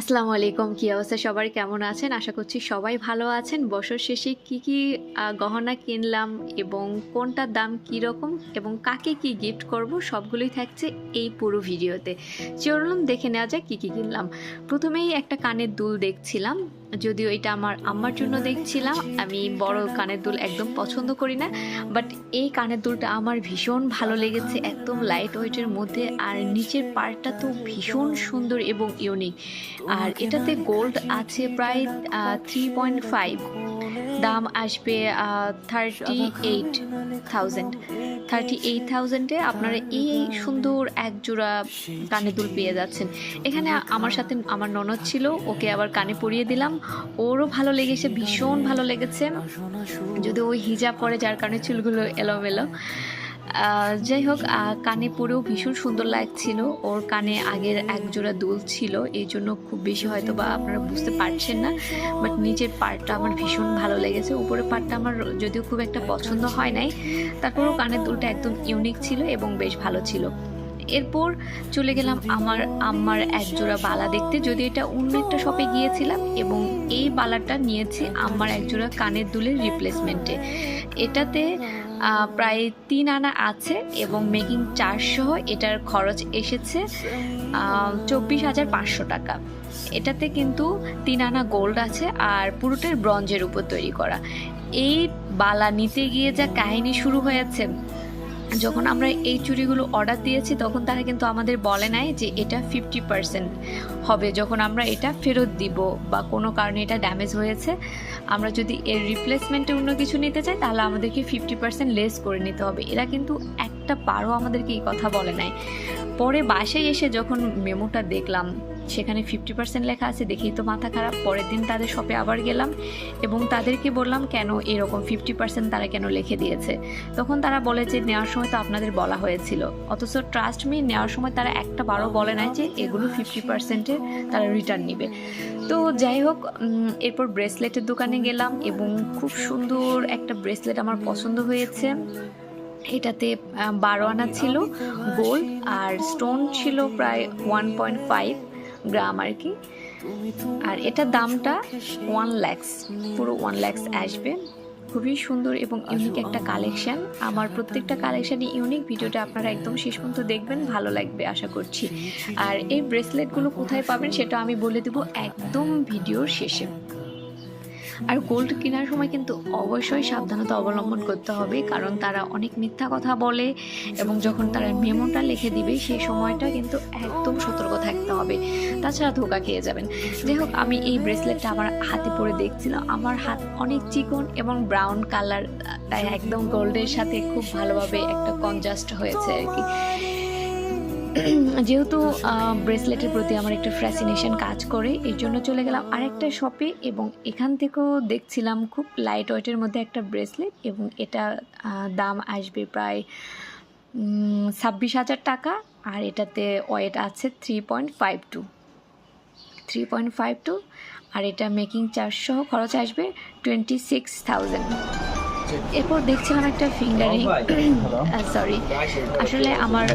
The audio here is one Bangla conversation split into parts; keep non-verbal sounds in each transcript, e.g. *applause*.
আসসালামু আলাইকুম, কী অবস্থা? সবাই কেমন আছেন? আশা করছি সবাই ভালো আছেন। বছর শেষে কি কি গহনা কিনলাম এবং কোনটার দাম কী রকম এবং কাকে কি গিফট করব সবগুলোই থাকছে এই পুরো ভিডিওতে। চলুন দেখে নেওয়া যাক কী কী কিনলাম। প্রথমেই একটা কানের দুল দেখছিলাম, যদিও এটা আমার আম্মার জন্য দেখছিলাম। আমি বড় কানের দুল একদম পছন্দ করি না বাট এই কানের দুলটা আমার ভীষণ ভালো লেগেছে, একদম লাইট ওয়েটের মধ্যে, আর নিচের পার্টটা তো ভীষণ সুন্দর এবং ইউনিক আর এটাতে গোল্ড আছে প্রায় থ্রি পয়েন্ট ফাইভ দাম আসবে thirty eight thousand thirty eight থাউজেন্ডে আপনারা এই সুন্দর এক জোড়া কানে দুল পেয়ে যাচ্ছেন। এখানে আমার সাথে আমার ননদ ছিল ওকে আবার কানে পরিয়ে দিলাম। ওরও ভালো লেগেছে ভীষণ ভালো লেগেছে। যদি ওই হিজাব পরে যার কারণে চুলগুলো এলোমেলো। যাই হোক কানে পরেও ভীষণ সুন্দর লাগছিল। ওর কানে আগের এক জোড়া দুল ছিল, এই জন্য খুব বেশি হয়তো বা আপনারা বুঝতে পারছেন না বাট নিচের পার্টটা আমার ভীষণ ভালো লেগেছে। উপরের পার্টটা আমার যদিও খুব একটা পছন্দ হয় নাই, তারপরেও কানের দুলটা একদম ইউনিক ছিল এবং বেশ ভালো ছিল। এরপর চলে গেলাম আমার আম্মার এক জোড়া বালা দেখতে। যদি এটা অন্য একটা শপে গিয়েছিলাম এবং এই বালাটা নিয়েছি আম্মার এক জোড়া কানের দুলের রিপ্লেসমেন্টে এটাতে প্রায় তিন আনা আছে এবং মেকিং চার্জ সহ এটার খরচ এসেছে চব্বিশ হাজার পাঁচশো টাকা। এটাতে কিন্তু তিন আনা গোল্ড আছে আর পুরোটাই ব্রঞ্জের উপর তৈরি করা। এই বালা নিতে গিয়ে যা কাহিনী শুরু হয়েছে যখন আমরা এই চুড়িগুলো অর্ডার দিয়েছি, তখন তারা কিন্তু আমাদের বলে নাই যে এটা ফিফটি পার্সেন্ট হবে। যখন আমরা এটা ফেরত দিব বা কোনো কারণে এটা ড্যামেজ হয়েছে, আমরা যদি এর রিপ্লেসমেন্টে অন্য কিছু নিতে চাই, তাহলে আমাদেরকে ফিফটি পার্সেন্ট লেস করে নিতে হবে। এরা কিন্তু একটা বারও আমাদেরকে এই কথা বলে নাই। পরে বাসায় এসে যখন মেমোটা দেখলাম সেখানে ফিফটি পার্সেন্ট লেখা আছে, দেখেই তো মাথা খারাপ। পরের দিন তাদের শপে আবার গেলাম এবং তাদেরকে বললাম, কেন এরকম ফিফটি পার্সেন্ট তারা কেন লিখে দিয়েছে? তখন তারা বলে যে, নেওয়ার সময় তো আপনাদের বলা হয়েছিল। অথচ ট্রাস্ট মি নেওয়ার সময় তারা একটা বারও বলে নাই যে, এগুলো ফিফটি পার্সেন্টে তারা রিটার্ন নেবে। তো যাই হোক এরপর ব্রেসলেটের দোকানে গেলাম এবং খুব সুন্দর একটা ব্রেসলেট আমার পছন্দ হয়েছে। এটাতে বারো আনা ছিল গোল্ড আর স্টোন ছিল প্রায় ওয়ান পয়েন্ট ফাইভ গ্রাম আর কি। আর এটার দামটা ওয়ান ল্যাক্স পুরো ওয়ান ল্যাক্স আসবে। খুবই সুন্দর এবং ইউনিক একটা কালেকশন আমার প্রত্যেকটা কালেকশানই ইউনিক ভিডিওটা আপনারা একদম শেষ পর্যন্ত দেখবেন, ভালো লাগবে আশা করছি। আর এই ব্রেসলেটগুলো কোথায় পাবেন সেটা আমি বলে দেবো একদম ভিডিওর শেষে। আর গোল্ড কেনার সময় কিন্তু অবশ্যই সাবধানতা অবলম্বন করতে হবে, কারণ তারা অনেক মিথ্যা কথা বলে এবং যখন তারা মেমোটা লিখে দিবে, সেই সময়টা কিন্তু একদম সতর্ক থাকতে হবে। তাছাড়া ধোকা খেয়ে যাবেন। যাই হোক, আমি এই ব্রেসলেটটা আমার হাতে পরে দেখছিলাম। আমার হাত অনেক চিকন এবং ব্রাউন কালার তাই একদম গোল্ডের সাথে খুব ভালোভাবে একটা কনজাস্ট হয়েছে আর কি। যেহেতু ব্রেসলেটের প্রতি আমার একটা ফ্যাসিনেশন কাজ করে, এর জন্য চলে গেলাম আরেকটা শপে এবং এখান থেকেও দেখছিলাম খুব লাইট ওয়েটের মধ্যে একটা ব্রেসলেট এবং এটা দাম আসবে প্রায় ছাব্বিশ হাজার টাকা আর এটাতে ওয়েট আছে three point five two three point five two আর এটা মেকিং চার্জ সহ খরচ আসবে টোয়েন্টি সিক্স থাউজেন্ড এরপর দেখছিলাম একটা ফিঙ্গারিং সরি *clears throat* আসলে আমার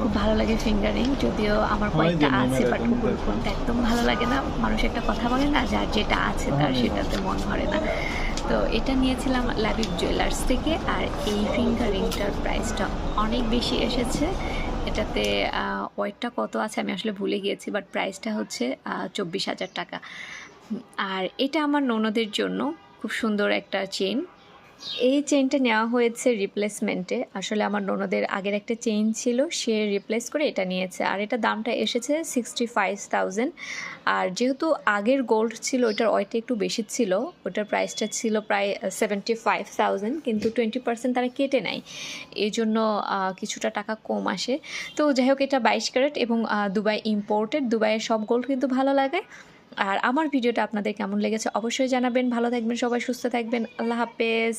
খুব ভালো লাগে ফিঙ্গারিং যদিও আমার কয়েকটা আছে বাট কোনটা একদম ভালো লাগে না। মানুষ একটা কথা বলে না যার যেটা আছে তার সেটাতে মন ভরে না। তো এটা নিয়েছিলাম লাবিব জুয়েলার্স থেকে আর এই ফিঙ্গারিংটার প্রাইসটা অনেক বেশি এসেছে। এটাতে ওয়েটটা কত আছে আমি আসলে ভুলে গিয়েছি বাট প্রাইসটা হচ্ছে চব্বিশ হাজার টাকা। আর এটা আমার ননদের জন্য খুব সুন্দর একটা চেন এই চেইনটা নেওয়া হয়েছে রিপ্লেসমেন্টে আসলে আমার ননদের আগের একটা চেইন ছিল, সে রিপ্লেস করে এটা নিয়েছে। আর এটা দামটা এসেছে সিক্সটি ফাইভ থাউজেন্ড আর যেহেতু আগের গোল্ড ছিল, ওইটার ওয়েটটা একটু বেশি ছিল ওটার প্রাইসটা ছিল প্রায় সেভেন্টি ফাইভ থাউজেন্ড কিন্তু টোয়েন্টি পার্সেন্ট তারা কেটে নেয়। এই জন্য কিছুটা টাকা কম আসে। তো যাই হোক, এটা বাইশ ক্যারেট এবং দুবাই ইম্পোর্টেড দুবাইয়ের সব গোল্ড কিন্তু ভালো লাগে। আর আমার ভিডিওটা আপনাদের কেমন লেগেছে অবশ্যই জানাবেন। ভালো থাকবেন, সবাই সুস্থ থাকবেন। আল্লাহ হাফেজ।